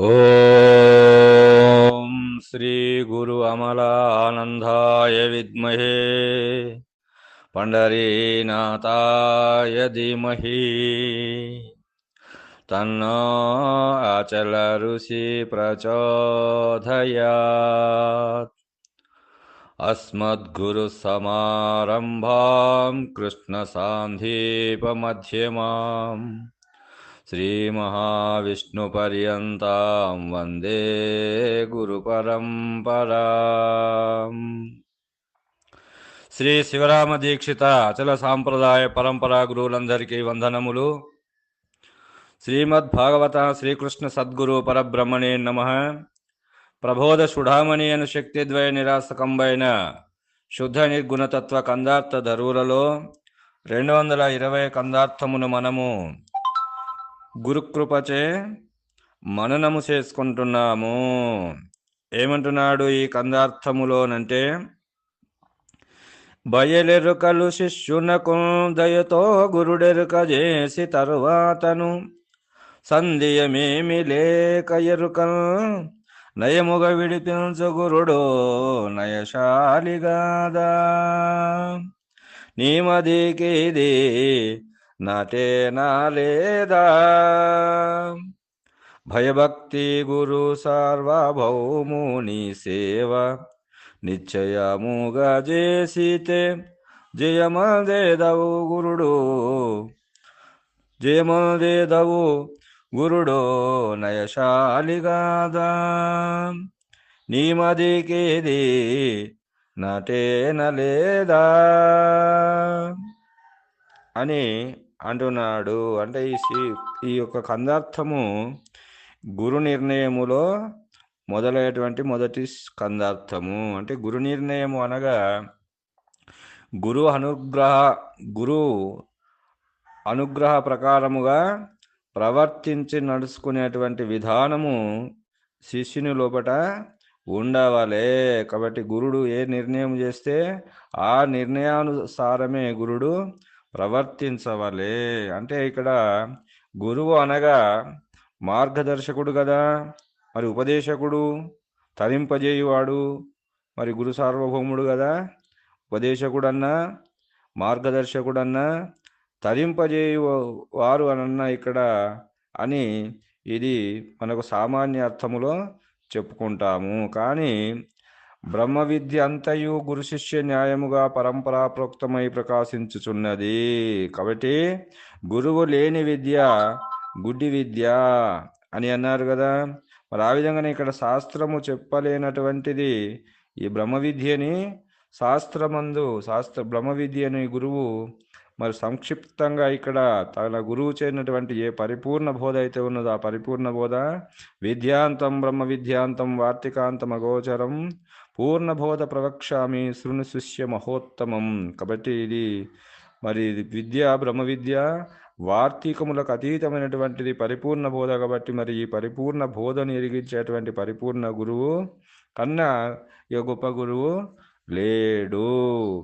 ॐ श्रीगुरु अमलानन्दाय विद्महे पण्डरीनाथाय धीमहि। तन्नो अचल ऋषि प्रचोदयात्। अस्मद्गुरुसमारम्भां कृष्णसान्धीपमध्यमाम् శ్రీమహావిష్ణుపర్యంతం వందే గురుపరంపరా. శ్రీ శివరామ దీక్షిత అచల సాంప్రదాయ పరంపరా గురువులందరికీ వందనములు. శ్రీమద్భాగవత శ్రీకృష్ణ సద్గురు పరబ్రహ్మణే నమ. ప్రబోధ సుడామణి అను శక్తిద్వయ నిరాసకంబైన శుద్ధ నిర్గుణతత్వ కందార్థ ధరువులలో రెండు వందల ఇరవై కందార్థమును మనము గురుకృపచే మననము చేసుకుంటున్నాము. ఏమంటున్నాడు ఈ కందార్థములోనంటే బయలెరుకలు శిష్యునకు దయతో గురుడెరుక చేసి తరువాతను సంధియమేమి లేక ఎరుకల్ నయముగ విడిపించు గురుడు నయశాలిగాదా. నీమదికిది నాటేనా లేదా? భయభక్తి గురు సార్వభౌముని సేవ నిశ్చయముగా చేసితే జయమదేదవు గురుడు. జయమదేదవు గురుడు నయశాలిగాదా నీమదికేది నటేన లేదా? అని అంటున్నాడు. అంటే ఈ ఈ యొక్క కందార్థము గురు నిర్ణయములో మొదలైనటువంటి మొదటి స్కందార్థము అంటే గురు నిర్ణయము అనగా గురు అనుగ్రహ గురు అనుగ్రహ ప్రకారముగా ప్రవర్తించి నడుచుకునేటువంటి విధానము శిష్యుని లోపట ఉండవాలే. కాబట్టి గురుడు ఏ నిర్ణయం చేస్తే ఆ నిర్ణయానుసారమే గురుడు ప్రవర్తించవలే. అంటే ఇక్కడ గురువు అనగా మార్గదర్శకుడు కదా మరి ఉపదేశకుడు తరింపజేయువాడు మరి గురు సార్వభౌముడు కదా ఉపదేశకుడన్నా మార్గదర్శకుడన్నా తరింపజేయు వారు అనన్నా ఇక్కడ అని ఇది మనకు సామాన్య అర్థములో చెప్పుకుంటాము. కానీ బ్రహ్మ విద్య అంతయు గురు శిష్య న్యాయముగా పరంపరా ప్రోక్తమై ప్రకాశించుచున్నది. కాబట్టి గురువు లేని విద్య గుడ్డి విద్య అని అన్నారు కదా. మరి ఆ విధంగానే ఇక్కడ శాస్త్రము చెప్పలేనటువంటిది ఈ బ్రహ్మ విద్యని శాస్త్రమందు శాస్త్ర బ్రహ్మ విద్యని గురువు మరి సంక్షిప్తంగా ఇక్కడ తన గురువు చేరినటువంటి ఏ పరిపూర్ణ బోధ అయితే ఉన్నదో ఆ పరిపూర్ణ బోధ విద్యాంతం బ్రహ్మ విద్యాంతం వార్తికాంతం అగోచరం పూర్ణ బోధ ప్రవక్ష్యామి శృణు శిష్య మహోత్తమం. కాబట్టి ఇది మరి ఇది విద్య బ్రహ్మ విద్య వార్తీకములకు అతీతమైనటువంటిది పరిపూర్ణ బోధ కాబట్టి మరి ఈ పరిపూర్ణ బోధను ఎరిగించేటువంటి పరిపూర్ణ గురువు కన్నా ఈ గొప్ప గురువు లేడు.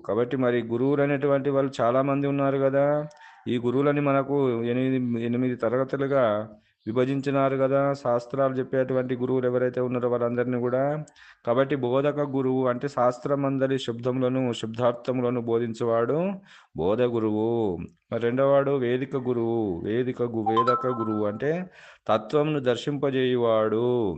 కాబట్టి మరి గురువులు అనేటువంటి వాళ్ళు చాలామంది ఉన్నారు కదా. ఈ గురువులని మనకు ఎనిమిది ఎనిమిది తరగతులుగా విభజించినారు కదా. శాస్త్రాలు చెప్పేటువంటి గురువులు ఎవరైతే ఉన్నారో వాళ్ళందరినీ కూడా. కాబట్టి బోధక గురువు అంటే శాస్త్రమందరి శబ్దములను శబ్దార్థములను బోధించేవాడు బోధ గురువు. మరి రెండవవాడు వేదిక గురువు. వేదిక గు వేదక గురువు అంటే తత్వంను దర్శింపజేయువాడు.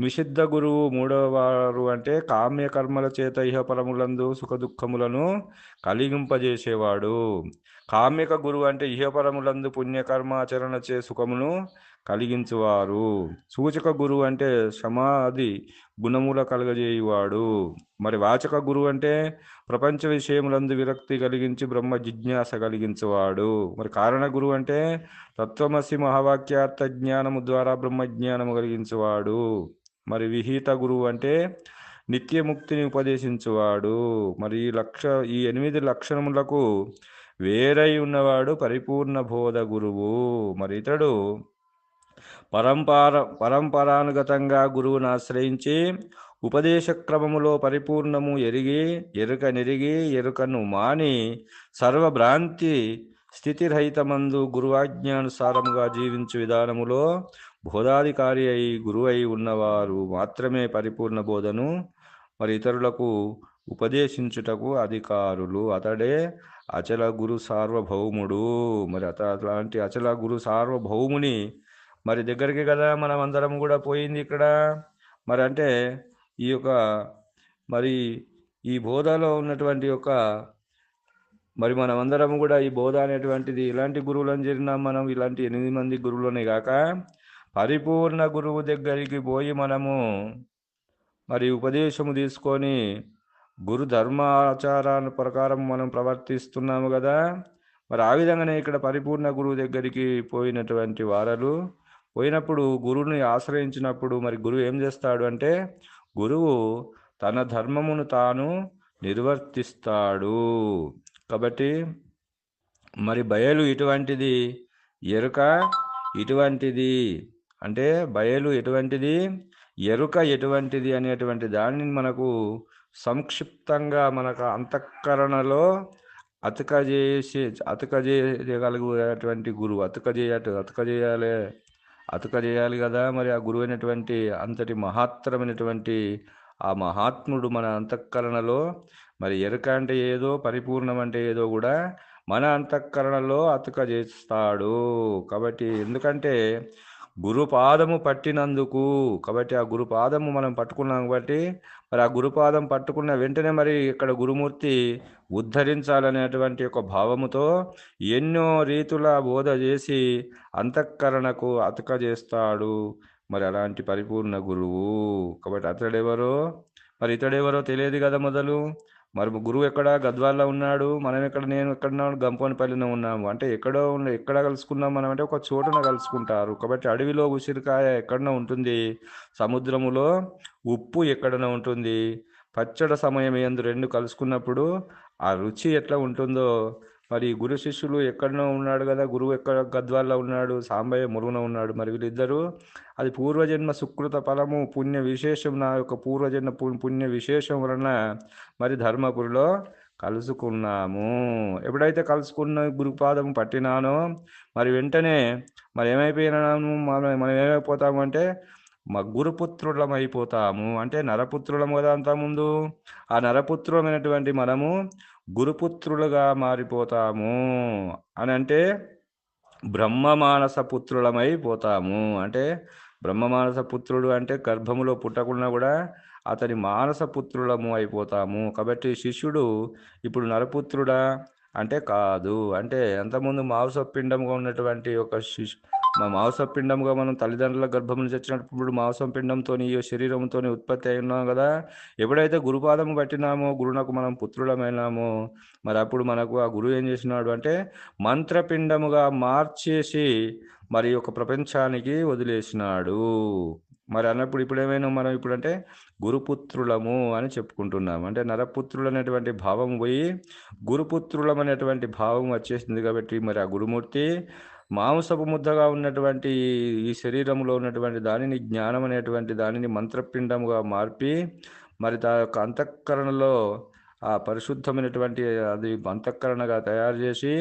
నిషిద్ధ గురువు మూడవ వారు అంటే కామ్య కర్మల చేత ఇహపరములందు సుఖ దుఃఖములను కలిగింపజేసేవాడు. కామ్యక గురువు అంటే ఇహపరములందు పుణ్యకర్మాచరణ చే సుఖమును కలిగించువారు. సూచక గురువు అంటే సమాధి గుణముల కలగజేయువాడు. మరి వాచక గురువు అంటే ప్రపంచ విషయములందు విరక్తి కలిగించి బ్రహ్మ జిజ్ఞాస కలిగించువాడు. మరి కారణ గురువు అంటే తత్వమసి మహావాక్యార్థ జ్ఞానము ద్వారా బ్రహ్మ జ్ఞానము కలిగించువాడు. మరి విహిత గురువు అంటే నిత్యముక్తిని ఉపదేశించువాడు. మరి ఈ లక్ష ఈ ఎనిమిది లక్షణములకు వేరై ఉన్నవాడు పరిపూర్ణ బోధ గురువు. మరి ఇతడు పరంపర పరంపరానుగతంగా గురువును ఆశ్రయించి ఉపదేశ క్రమములో పరిపూర్ణము ఎరిగి ఎరుక నెరిగి ఎరుకను మాని సర్వభ్రాంతి స్థితిరహితమందు గురువాజ్ఞానుసారముగా జీవించు విధానములో బోధాధికారి అయి గురువు అయి ఉన్నవారు మాత్రమే పరిపూర్ణ బోధను మరి ఇతరులకు ఉపదేశించుటకు అధికారులు. అతడే అచల గురు సార్వభౌముడు. మరి అత అట్లాంటి అచల గురు సార్వభౌముని మరి దగ్గరికి కదా మనం అందరం కూడా పోయింది ఇక్కడ. మరి అంటే ఈ యొక్క మరి ఈ బోధలో ఉన్నటువంటి యొక్క మరి మనం అందరం కూడా ఈ బోధ అనేటువంటిది ఇలాంటి గురువులను చేరినాం మనం. ఇలాంటి ఎనిమిది మంది గురువులనే కాక పరిపూర్ణ గురువు దగ్గరికి పోయి మనము మరి ఉపదేశము తీసుకొని గురు ధర్మాచారాల ప్రకారం మనం ప్రవర్తిస్తున్నాము కదా. మరి ఆ విధంగానే ఇక్కడ పరిపూర్ణ గురువు దగ్గరికి పోయినటువంటి వారలు పోయినప్పుడు గురువుని ఆశ్రయించినప్పుడు మరి గురువు ఏం చేస్తాడు అంటే గురువు తన ధర్మమును తాను నిర్వర్తిస్తాడు. కాబట్టి మరి బయలు ఇటువంటిది ఎరుక ఇటువంటిది అంటే బయలు ఎటువంటిది? ఎరుక ఎటువంటిది అనేటువంటి దానిని మనకు సంక్షిప్తంగా మనకు అంతఃకరణలో అతక చేసి అతక గురువు అతకజేయ అతకజేయాలి అతక చేయాలి అతక చేయాలి కదా మరి ఆ గురువు అయినటువంటి అంతటి మహాత్తరమైనటువంటి ఆ మహాత్ముడు మన అంతఃకరణలో మరి ఎరుక అంటే ఏదో పరిపూర్ణం అంటే ఏదో కూడా మన అంతఃకరణలో అతకజేస్తాడు కాబట్టి ఎందుకంటే గురుపాదము పట్టినందుకు. కాబట్టి ఆ గురుపాదము మనం పట్టుకున్నాం కాబట్టి మరి ఆ గురుపాదం పట్టుకున్న వెంటనే మరి ఇక్కడ గురుమూర్తి ఉద్ధరించాలనేటువంటి ఒక భావముతో ఎన్నో రీతుల బోధ చేసి అంతఃకరణకు అతక చేస్తాడు. మరి అలాంటి పరిపూర్ణ గురువు. కాబట్టి అతడెవరో? మరి ఇతడెవరో తెలియదు కదా మొదలు. మరి గురువు ఎక్కడ గద్వాల్లో ఉన్నాడు? మనం ఎక్కడ నేను ఎక్కడ గంపోనిపల్లిలో ఉన్నాము. అంటే ఎక్కడో ఉన్న ఎక్కడ కలుసుకున్నాం మనం? అంటే ఒక చోటున కలుసుకుంటారు. కాబట్టి అడవిలో ఉసిరికాయ ఎక్కడనో ఉంటుంది. సముద్రములో ఉప్పు ఎక్కడనో ఉంటుంది. పచ్చడి సమయం ఎందు రెండు కలుసుకున్నప్పుడు ఆ రుచి ఎట్లా ఉంటుందో మరి గురు శిష్యులు ఎక్కడనో ఉన్నాడు కదా గురువు ఎక్కడ గద్వాల్లో ఉన్నాడు సాంబయ్య మురుగున ఉన్నాడు. మరి వీళ్ళిద్దరూ అది పూర్వజన్మ సుకృత ఫలము పుణ్య విశేషం నా యొక్క పూర్వజన్మ పుణ్య విశేషం వలన మరి ధర్మపురిలో కలుసుకున్నాము. ఎప్పుడైతే కలుసుకున్న గురుపాదం పట్టినానో మరి వెంటనే మరి ఏమైపోయినాము? మనం మనం ఏమైపోతాము అంటే మా గురుపుత్రులం అయిపోతాము అంటే నరపుత్రులము కదా అంతకుముందు? ఆ నరపుత్రులమైనటువంటి మనము గురుపుత్రులుగా మారిపోతాము. అని అంటే బ్రహ్మమానస పుత్రులమై పోతాము అంటే బ్రహ్మమానస పుత్రుడు అంటే గర్భములో పుట్టకుండా కూడా అతని మానస పుత్రులము అయిపోతాము. కాబట్టి శిష్యుడు ఇప్పుడు నరపుత్రుడా? అంటే కాదు. అంటే అంతకుముందు మాంసపిండంగా ఉన్నటువంటి ఒక శిష్యు మా మాంసపిండంగా మనం తల్లిదండ్రుల గర్భం నుంచి వచ్చినప్పుడు మాంసం పిండంతో ఈ శరీరంతో ఉత్పత్తి అయి ఉన్నాం కదా. ఎప్పుడైతే గురుపాదము పట్టినామో గురునకు మనం పుత్రులమైనామో మరి అప్పుడు మనకు ఆ గురువు ఏం చేసినాడు అంటే మంత్రపిండముగా మార్చేసి మరి ఒక ప్రపంచానికి వదిలేసినాడు. మరి అన్నప్పుడు ఇప్పుడు ఏమైనా మనం ఇప్పుడు అంటే గురుపుత్రులము అని చెప్పుకుంటున్నాం. అంటే నరపుత్రులు అనేటువంటి భావం పోయి గురుపుత్రులం అనేటువంటి భావం వచ్చేసింది కాబట్టి మరి ఆ గురుమూర్తి మాంసపు ముద్దగా ఉన్నటువంటి ఈ శరీరంలో ఉన్నటువంటి దానిని జ్ఞానం అనేటువంటి దానిని మంత్రపిండముగా మార్పి మరి దా యొక్క అంతఃకరణలో ఆ పరిశుద్ధమైనటువంటి అది అంతఃకరణగా తయారు చేసి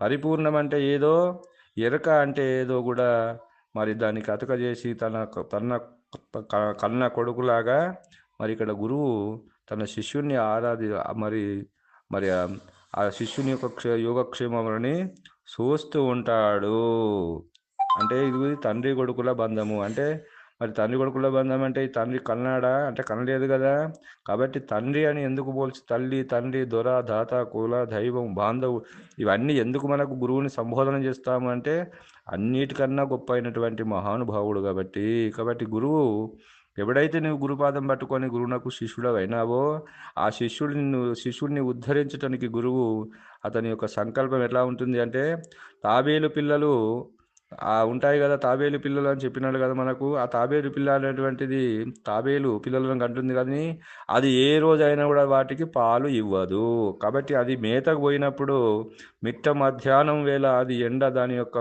పరిపూర్ణం అంటే ఏదో ఎరక అంటే ఏదో కూడా మరి దానికి అతక చేసి తన తన క- కన్న కొడుకులాగా మరి ఇక్కడ గురువు తన శిష్యుణ్ణి ఆరాధి మరి మరి ఆ- శిష్యుని యొక్క క్షే యోగక్షేమములని చూస్తూ ఉంటాడు. అంటే ఇది తండ్రి కొడుకుల బంధము. అంటే మరి తండ్రి కొడుకుల బంధం అంటే ఈ తండ్రి కన్నాడా? అంటే కనలేదు కదా. కాబట్టి తండ్రి అని ఎందుకు పోల్చి తల్లి తండ్రి దొర దాత కుల దైవం బాంధవు ఇవన్నీ ఎందుకు మనకు గురువుని సంబోధన చేస్తాము అంటే అన్నిటికన్నా గొప్ప అయినటువంటి మహానుభావుడు కాబట్టి. కాబట్టి గురువు ఎప్పుడైతే నువ్వు గురుపాదం పట్టుకొని గురువునకు శిష్యుడు అయినావో ఆ శిష్యుడిని శిష్యుడిని ఉద్ధరించటానికి గురువు అతని యొక్క సంకల్పం ఎలా ఉంటుంది అంటే తాబేలు పిల్లలు ఆ ఉంటాయి కదా తాబేలు పిల్లలు అని చెప్పినాడు కదా మనకు ఆ తాబేలు పిల్ల అనేటువంటిది తాబేలు పిల్లలను కంటుంది కానీ అది ఏ రోజైనా కూడా వాటికి పాలు ఇవ్వదు. కాబట్టి అది మేతకు పోయినప్పుడు మిట్ట మధ్యాహ్నం వేళ అది ఎండ దాని యొక్క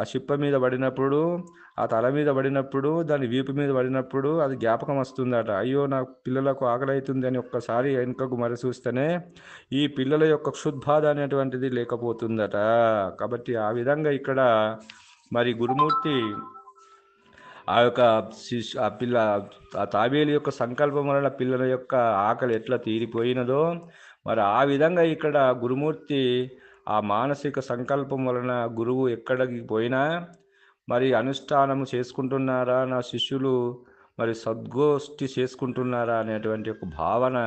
ఆ చిప్ప మీద పడినప్పుడు ఆ తల మీద పడినప్పుడు దాని వీపు మీద పడినప్పుడు అది జ్ఞాపకం వస్తుందట. అయ్యో నా పిల్లలకు ఆకలి అవుతుంది అని ఒక్కసారి వెనుకకు మరి చూస్తేనే ఈ పిల్లల యొక్క క్షుద్బాధ అనేటువంటిది లేకపోతుందట. కాబట్టి ఆ విధంగా ఇక్కడ మరి గురుమూర్తి ఆ యొక్క శిష్యు ఆ పిల్ల ఆ తాబేలు యొక్క సంకల్పం వలన పిల్లల యొక్క ఆకలి ఎట్లా తీరిపోయినదో మరి ఆ విధంగా ఇక్కడ గురుమూర్తి ఆ మానసిక సంకల్పం వలన గురువు ఎక్కడికి పోయినా మరి అనుష్ఠానము చేసుకుంటున్నారా నా శిష్యులు? మరి సద్గోష్ఠి చేసుకుంటున్నారా అనేటువంటి ఒక భావన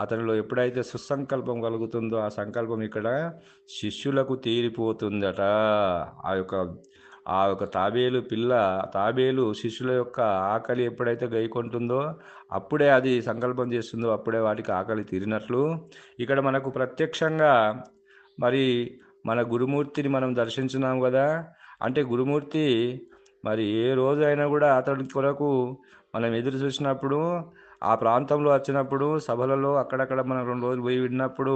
అతనిలో ఎప్పుడైతే సుసంకల్పం కలుగుతుందో ఆ సంకల్పం ఇక్కడ శిష్యులకు తీరిపోతుందట. ఆ యొక్క ఆ యొక్క తాబేలు పిల్ల తాబేలు శిష్యుల యొక్క ఆకలి ఎప్పుడైతే గైకొంటుందో అప్పుడే అది సంకల్పం చేస్తుందో అప్పుడే వాటికి ఆకలి తీరినట్లు. ఇక్కడ మనకు ప్రత్యక్షంగా మరి మన గురుమూర్తిని మనం దర్శించున్నాం కదా. అంటే గురుమూర్తి మరి ఏ రోజు అయినా కూడా అతడి కొరకు మనం ఎదురు చూసినప్పుడు ఆ ప్రాంతంలో వచ్చినప్పుడు సభలలో అక్కడక్కడ మనం రెండు రోజులు పోయి విన్నప్పుడు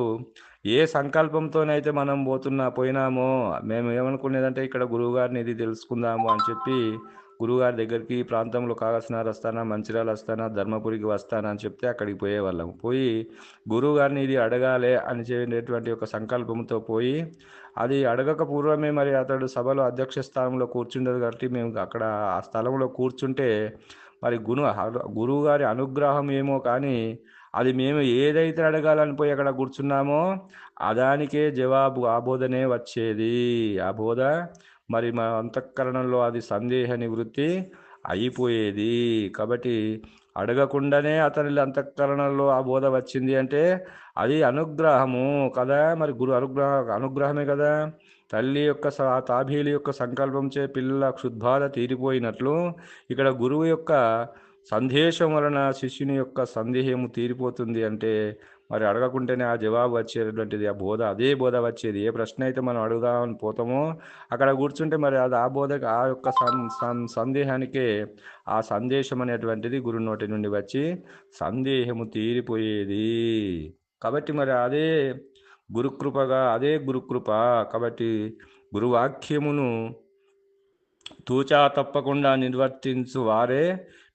ఏ సంకల్పంతోనైతే మనం పోతున్నా పోయినామో మేము ఏమనుకునేదంటే ఇక్కడ గురువుగారిని ఇది తెలుసుకుందాము అని చెప్పి గురువుగారి దగ్గరికి ఈ ప్రాంతంలో కాగసినారు వస్తానా మంచిర్యాల వస్తానా ధర్మపురికి వస్తానా అని చెప్తే అక్కడికి పోయేవాళ్ళం. పోయి గురువుగారిని ఇది అడగాలే అని చెప్పేటువంటి ఒక సంకల్పంతో పోయి అది అడగక పూర్వమే మరి అతడు సభలో అధ్యక్ష స్థానంలో కూర్చుండదు కాబట్టి మేము అక్కడ ఆ స్థలంలో కూర్చుంటే మరి గురు గురువుగారి అనుగ్రహం ఏమో కానీ అది మేము ఏదైతే అడగాలని పోయి అక్కడ కూర్చున్నామో అదానికే జవాబు ఆ బోధనే వచ్చేది. ఆ బోధ మరి మా అంతఃకరణంలో అది సందేహ నివృత్తి అయిపోయేది. కాబట్టి అడగకుండానే అతని అంతఃకరణలో ఆ బోధ వచ్చింది అంటే అది అనుగ్రహము కదా. మరి గురు అనుగ్రహ అనుగ్రహమే కదా. తల్లి యొక్క స- ఆ తాబేలు యొక్క సంకల్పంచే పిల్లల క్షుద్బాధ తీరిపోయినట్లు ఇక్కడ గురువు యొక్క సందేశం వలన శిష్యుని యొక్క సందేహము తీరిపోతుంది అంటే మరి అడగకుంటేనే ఆ జవాబు వచ్చేటటువంటిది ఆ బోధ అదే బోధ వచ్చేది. ఏ ప్రశ్న అయితే మనం అడుగుదామని పోతామో అక్కడ కూర్చుంటే మరి అది ఆ బోధకి ఆ యొక్క సందేహానికే ఆ సందేశం అనేటువంటిది గురు నోటి నుండి వచ్చి సందేహము తీరిపోయేది. కాబట్టి మరి అదే గురుకృపగా అదే గురుకృప కాబట్టి గురువాక్యమును తూచా తప్పకుండా నిర్వర్తించు వారే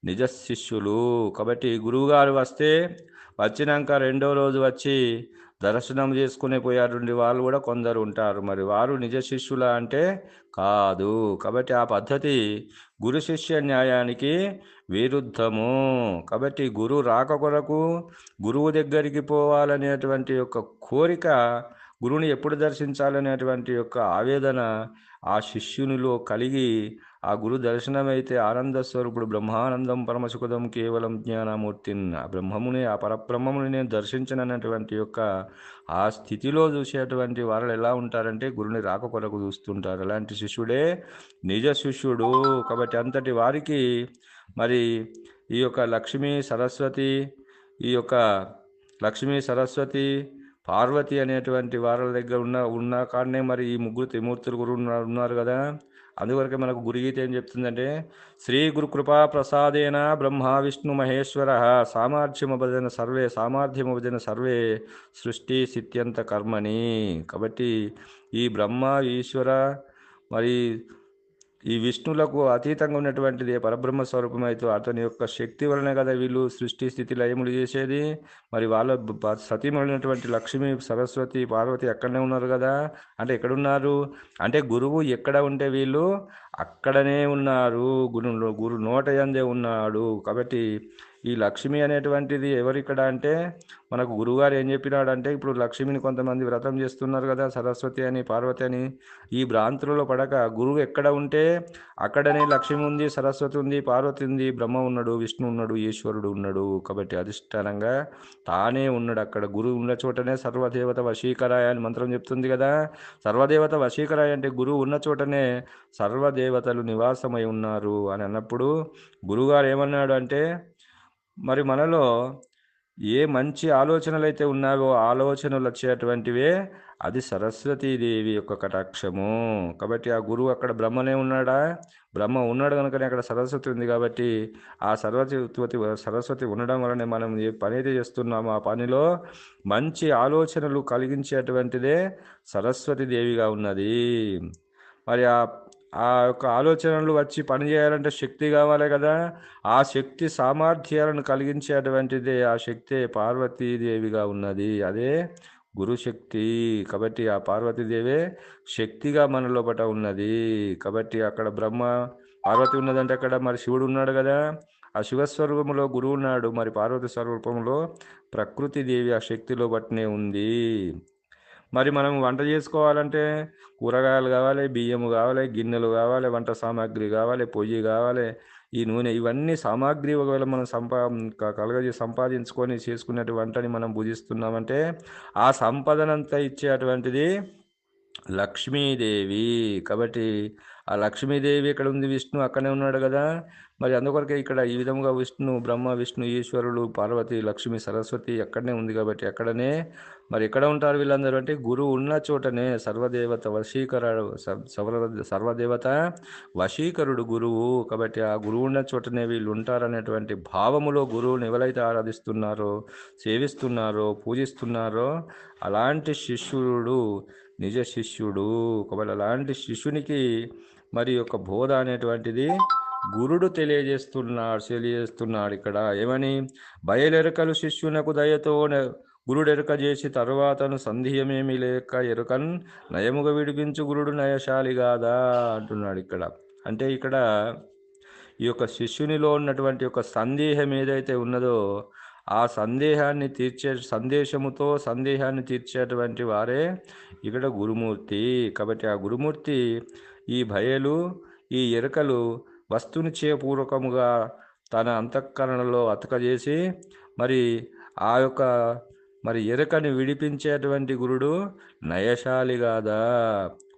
నిజ శిష్యులు. కాబట్టి గురువుగారు వస్తే వచ్చినాక రెండో రోజు వచ్చి దర్శనం చేసుకుని పోయారు వాళ్ళు కూడా కొందరు ఉంటారు. మరి వారు నిజ శిష్యుల అంటే కాదు. కాబట్టి ఆ పద్ధతి గురు శిష్య న్యాయానికి విరుద్ధము. కాబట్టి గురు రాక కొరకు గురువు దగ్గరికి పోవాలనేటువంటి యొక్క కోరిక గురువుని ఎప్పుడు దర్శించాలనేటువంటి యొక్క ఆవేదన ఆ శిష్యునిలో కలిగి ఆ గురు దర్శనమైతే ఆనంద స్వరూపుడు బ్రహ్మానందం పరమసుఖదం కేవలం జ్ఞానమూర్తిన్. ఆ బ్రహ్మముని ఆ పరబ్రహ్మముని నేను దర్శించినటువంటి యొక్క ఆ స్థితిలో చూసేటువంటి వారు ఎలా ఉంటారంటే గురుని రాక కొరకు చూస్తుంటారు. అలాంటి శిష్యుడే నిజ శిష్యుడు. కాబట్టి అంతటి వారికి మరి ఈ యొక్క లక్ష్మీ సరస్వతి ఈ యొక్క లక్ష్మీ సరస్వతి పార్వతి అనేటువంటి వారి దగ్గర ఉన్న ఉన్న కాడనే మరి ఈ ముగ్గురు త్రిమూర్తులు గురు ఉన్నారు ఉన్నారు కదా. అందువరకు మనకు గురుగీత ఏం చెప్తుందంటే శ్రీ గురు కృపా ప్రసాదేన బ్రహ్మ విష్ణు మహేశ్వర సామర్థ్యమభజన సర్వే సామర్థ్యమభజన సర్వే సృష్టి సిత్యంత కర్మని. కాబట్టి ఈ బ్రహ్మ ఈశ్వర మరి ఈ విష్ణులకు అతీతంగా ఉన్నటువంటిది పరబ్రహ్మ స్వరూపమైతే అతని యొక్క శక్తి వలనే కదా వీళ్ళు సృష్టి స్థితి లయములు చేసేది. మరి వాళ్ళ బ- లక్ష్మి సరస్వతి పార్వతి అక్కడనే ఉన్నారు కదా? అంటే ఎక్కడున్నారు? అంటే గురువు ఎక్కడ ఉంటే వీళ్ళు అక్కడనే ఉన్నారు. గురు గురు నోట ఎందే ఉన్నాడు. కాబట్టి ఈ లక్ష్మి అనేటువంటిది ఎవరిక్కడ అంటే మనకు గురువుగారు ఏం చెప్పినాడు అంటే ఇప్పుడు లక్ష్మిని కొంతమంది వ్రతం చేస్తున్నారు కదా సరస్వతి అని పార్వతి అని ఈ భ్రాంతులలో పడక గురువు ఎక్కడ ఉంటే అక్కడనే లక్ష్మి ఉంది సరస్వతి ఉంది పార్వతి ఉంది బ్రహ్మ ఉన్నాడు విష్ణు ఉన్నాడు ఈశ్వరుడు ఉన్నాడు. కాబట్టి అధిష్టానంగా తానే ఉన్నాడు అక్కడ. గురువు ఉన్న చోటనే సర్వదేవత వశీకరాయ అని మంత్రం చెప్తుంది కదా. సర్వదేవత వశీకరాయ అంటే గురువు ఉన్న చోటనే సర్వదేవతలు నివాసమై ఉన్నారు అని అన్నప్పుడు గురువుగారు ఏమన్నాడు అంటే మరి మనలో ఏ మంచి ఆలోచనలు అయితే ఉన్నావో ఆలోచనలు వచ్చేటువంటివే అది సరస్వతీదేవి యొక్క కటాక్షము. కాబట్టి ఆ గురువు అక్కడ బ్రహ్మనే ఉన్నాడా? బ్రహ్మ ఉన్నాడు కనుకనే అక్కడ సరస్వతి ఉంది కాబట్టి ఆ సరస్వతి సరస్వతి ఉండడం వలన మనం ఏ పని అయితే చేస్తున్నామో ఆ పనిలో మంచి ఆలోచనలు కలిగించేటువంటిదే సరస్వతి దేవిగా ఉన్నది. మరి ఆ ఆ యొక్క ఆలోచనలు వచ్చి పని చేయాలంటే శక్తి కావాలి కదా. ఆ శక్తి సామర్థ్యాలను కలిగించేటువంటిదే ఆ శక్తే పార్వతీదేవిగా ఉన్నది. అదే గురుశక్తి. కాబట్టి ఆ పార్వతీదేవే శక్తిగా మన లోపల ఉన్నది. కాబట్టి అక్కడ బ్రహ్మ పార్వతి ఉన్నదంటే అక్కడ మరి శివుడు ఉన్నాడు కదా. ఆ శివస్వరూపంలో గురువు ఉన్నాడు. మరి పార్వతి స్వరూపంలో ప్రకృతి దేవి ఆ శక్తిలో బట్టినే ఉంది. మరి మనం వంట చేసుకోవాలంటే కూరగాయలు కావాలి బియ్యం కావాలి గిన్నెలు కావాలి వంట సామాగ్రి కావాలి పొయ్యి కావాలి ఈ నూనె ఇవన్నీ సామాగ్రి ఒకవేళ మనం సంపా క- కలగజే సంపాదించుకొని చేసుకున్నటువంటి వంటని మనం భుజిస్తున్నామంటే ఆ సంపదనంతా ఇచ్చేటువంటిది లక్ష్మీదేవి. కాబట్టి ఆ లక్ష్మీదేవి ఇక్కడ ఉంది విష్ణు అక్కడే ఉన్నాడు కదా. మరి అందుకొరకే ఇక్కడ ఈ విధంగా విష్ణు బ్రహ్మ విష్ణు ఈశ్వరుడు పార్వతి లక్ష్మి సరస్వతి అక్కడనే ఉంది కాబట్టి అక్కడనే. మరి ఎక్కడ ఉంటారు వీళ్ళందరూ అంటే గురువు ఉన్న చోటనే సర్వదేవత వశీకర సర్వ సర్వదేవత వశీకరుడు గురువు. కాబట్టి ఆ గురువు ఉన్న చోటనే వీళ్ళు ఉంటారనేటువంటి భావములో గురువుని ఎవరైతే ఆరాధిస్తున్నారో సేవిస్తున్నారో పూజిస్తున్నారో అలాంటి శిష్యుడు నిజ శిష్యుడు. కాబట్టి అలాంటి శిష్యునికి మరి యొక్క బోధ అనేటువంటిది గురుడు తెలియజేస్తున్నాడు తెలియజేస్తున్నాడు ఇక్కడ. ఏమని? బయలెరకలు శిష్యునకు దయతో గురుడెరక చేసి తరువాతను సందేహమేమి లేక ఎరుకన్ నయముగా విడిపించు గురుడు నయశాలి కాదా అంటున్నాడు ఇక్కడ. అంటే ఇక్కడ ఈ యొక్క శిష్యునిలో ఉన్నటువంటి ఒక సందేహం ఏదైతే ఉన్నదో ఆ సందేహాన్ని తీర్చే సందేశముతో సందేహాన్ని తీర్చేటువంటి వారే ఇక్కడ గురుమూర్తి. కాబట్టి ఆ గురుమూర్తి ఈ భయలు ఈ ఎరుకలు వస్తుని చేయపూర్వకముగా తన అంతఃకరణలో అతకజేసి మరి ఆ యొక్క మరి ఎరుకని విడిపించేటువంటి గురుడు నయశాలి కాదా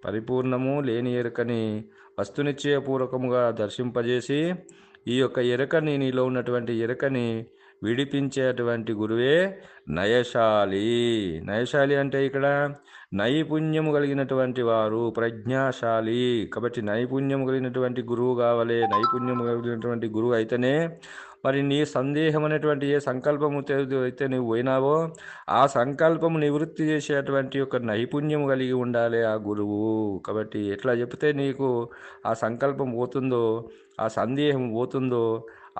పరిపూర్ణము లేని ఎరుకని వస్తునిచ్చే పూర్వకముగా దర్శింపజేసి ఈ యొక్క ఎరుకని నీలో ఉన్నటువంటి ఎరుకని విడిపించేటువంటి గురువే నయశాలి. నయశాలి అంటే ఇక్కడ నైపుణ్యము కలిగినటువంటి వారు ప్రజ్ఞాశాలి. కాబట్టి నైపుణ్యము కలిగినటువంటి గురువు కావాలి. నైపుణ్యము కలిగినటువంటి గురువు అయితేనే మరి నీ సందేహం అనేటువంటి ఏ సంకల్పము అయితే నువ్వు పోయినావో ఆ సంకల్పము నివృత్తి చేసేటువంటి యొక్క నైపుణ్యం కలిగి ఉండాలి ఆ గురువు. కాబట్టి ఎట్లా చెప్తే నీకు ఆ సంకల్పం పోతుందో ఆ సందేహం పోతుందో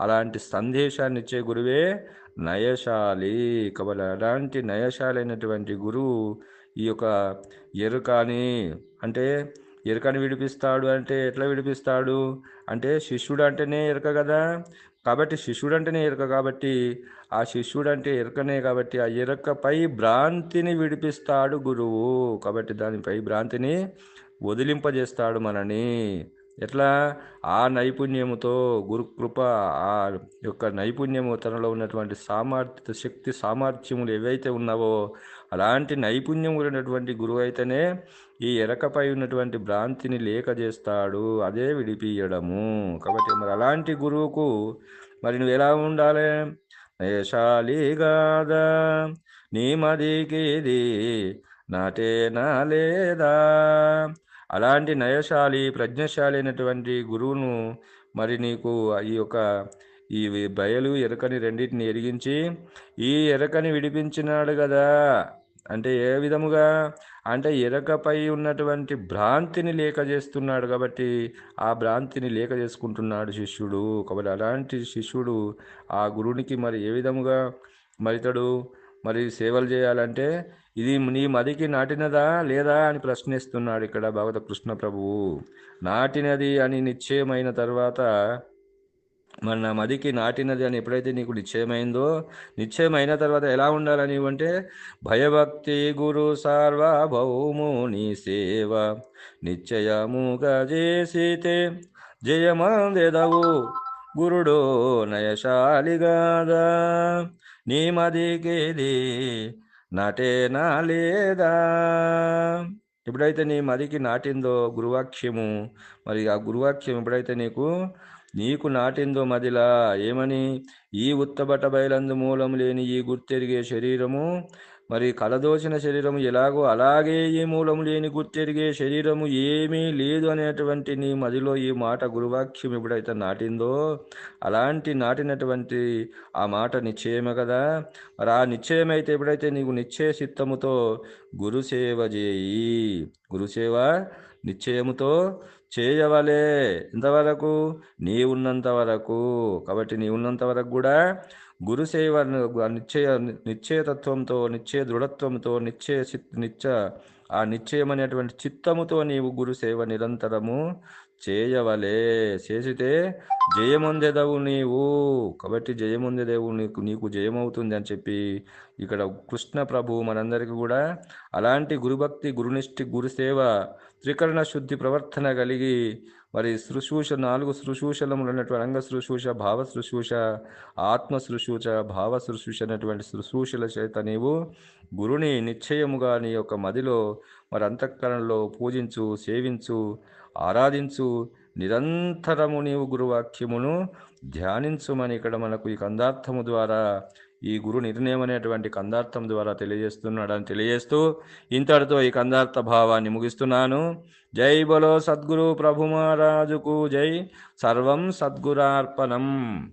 అలాంటి సందేశాన్ని ఇచ్చే గురువే నయశాలి. కాబట్టి అలాంటి నయశాలైనటువంటి గురువు ఈ యొక్క ఎరుకని అంటే ఎరుకని విడిపిస్తాడు అంటే ఎట్లా విడిపిస్తాడు? అంటే శిష్యుడు అంటేనే ఎరుక కదా? కాబట్టి శిష్యుడు అంటేనే ఎరుక కాబట్టి ఆ శిష్యుడు అంటే ఎరుకనే కాబట్టి ఆ ఎరుకపై భ్రాంతిని విడిపిస్తాడు గురువు. కాబట్టి దానిపై భ్రాంతిని వదిలింపజేస్తాడు మనని. ఎట్లా? ఆ నైపుణ్యముతో గురుకృప ఆ యొక్క నైపుణ్యము తనలో ఉన్నటువంటి సామర్థ్య శక్తి సామర్థ్యములు ఏవైతే ఉన్నావో అలాంటి నైపుణ్యము ఉన్నటువంటి గురువు అయితేనే ఈ ఎరకపై ఉన్నటువంటి భ్రాంతిని లేక చేస్తాడు అదే విడిపియడము. కాబట్టి మరి అలాంటి గురువుకు మరి నువ్వు ఎలా ఉండాలి? నయశాలిగాదా నీ మదికిది నాటేనా లేదా? అలాంటి నయశాలి ప్రజ్ఞశాలి అయినటువంటి గురువును మరి నీకు ఈ యొక్క ఈ బయలు ఎరకని రెండింటిని ఎరిగించి ఈ ఎరకని విడిపించినాడు కదా అంటే ఏ విధముగా? అంటే ఎరకపై ఉన్నటువంటి భ్రాంతిని లేక చేస్తున్నాడు కాబట్టి ఆ భ్రాంతిని లేక చేసుకుంటున్నాడు శిష్యుడు. కాబట్టి అలాంటి శిష్యుడు ఆ గురువునికి మరి ఏ విధముగా? మరితడు మరి సేవలు చేయాలంటే ఇది నీ మదికి నాటినదా లేదా అని ప్రశ్నిస్తున్నాడు ఇక్కడ భగవత కృష్ణ ప్రభువు. నాటినది అని నిశ్చయమైన తర్వాత మరి నా మదికి నాటినది అని ఎప్పుడైతే నీకు నిశ్చయమైందో నిశ్చయమైన తర్వాత ఎలా ఉండాలని అంటే భయభక్తి గురు సార్వభౌము నీ సేవ నిశ్చయముగా చేసితే జయమందెదవు గురుడో నయశాలిగాదా నీ మదికేది నాటేనా లేదా? ఎప్పుడైతే నీ మదికి నాటిందో గురువాక్యము మరి ఆ గురువాక్యం ఎప్పుడైతే నీకు నీకు నాటిందో మదిలా? ఏమని? ఈ ఉత్తబట బయలందు మూలం లేని ఈ గుర్తెరిగే శరీరము మరి కలదోచిన శరీరము ఎలాగో అలాగే ఈ మూలము లేని గుర్తెరిగే శరీరము ఏమీ లేదు అనేటువంటి నీ మదిలో ఈ మాట గురువాక్యం ఎప్పుడైతే నాటిందో అలాంటి నాటినటువంటి ఆ మాట నిశ్చయమే కదా? మరి ఆ నిశ్చయమైతే ఎప్పుడైతే నీకు నిశ్చయ చిత్తముతో గురుసేవ చేయి గురుసేవ నిశ్చయముతో చేయవలే ఎంతవరకు? నీ ఉన్నంత వరకు. కాబట్టి నీ ఉన్నంత వరకు కూడా గురుసేవ నిశ్చయ నిశ్చయతత్వంతో నిశ్చయ దృఢత్వంతో నిశ్చయ చిత్ నిత్య ఆ నిశ్చయమైనటువంటి చిత్తముతో నీవు గురుసేవ నిరంతరము చేయవలే. చేసితే జయమొందెదవు నీవు. కాబట్టి జయమొందెదవు నీకు నీకు జయమవుతుంది అని చెప్పి ఇక్కడ కృష్ణ ప్రభు మనందరికీ కూడా అలాంటి గురుభక్తి గురునిష్ఠి గురుసేవ త్రికరణ శుద్ధి ప్రవర్తన కలిగి మరి శుశ్రూష నాలుగు శుశ్రూషలములు ఉన్నటువంటి రంగ శుశ్రూష భావ శుశ్రూష ఆత్మ శుశ్రూష భావ శుశ్రూష అనేటువంటి శుశ్రూషల చేత నీవు గురుని నిశ్చయముగా నీ యొక్క మదిలో మరి అంతఃకరణలో పూజించు సేవించు ఆరాధించు. నిరంతరము నీవు గురువాక్యమును ధ్యానించుమని ఇక్కడ మనకు ఈ కందార్థము ద్వారా ఈ గురు నిర్ణయం అనేటువంటి కందార్థం ద్వారా తెలియజేస్తున్నాడని తెలియజేస్తూ ఇంతటితో ఈ కందార్థ భావాన్ని ముగిస్తున్నాను. జై బలో సద్గురు ప్రభు మహారాజుకు జై. సర్వం సద్గురార్పణం.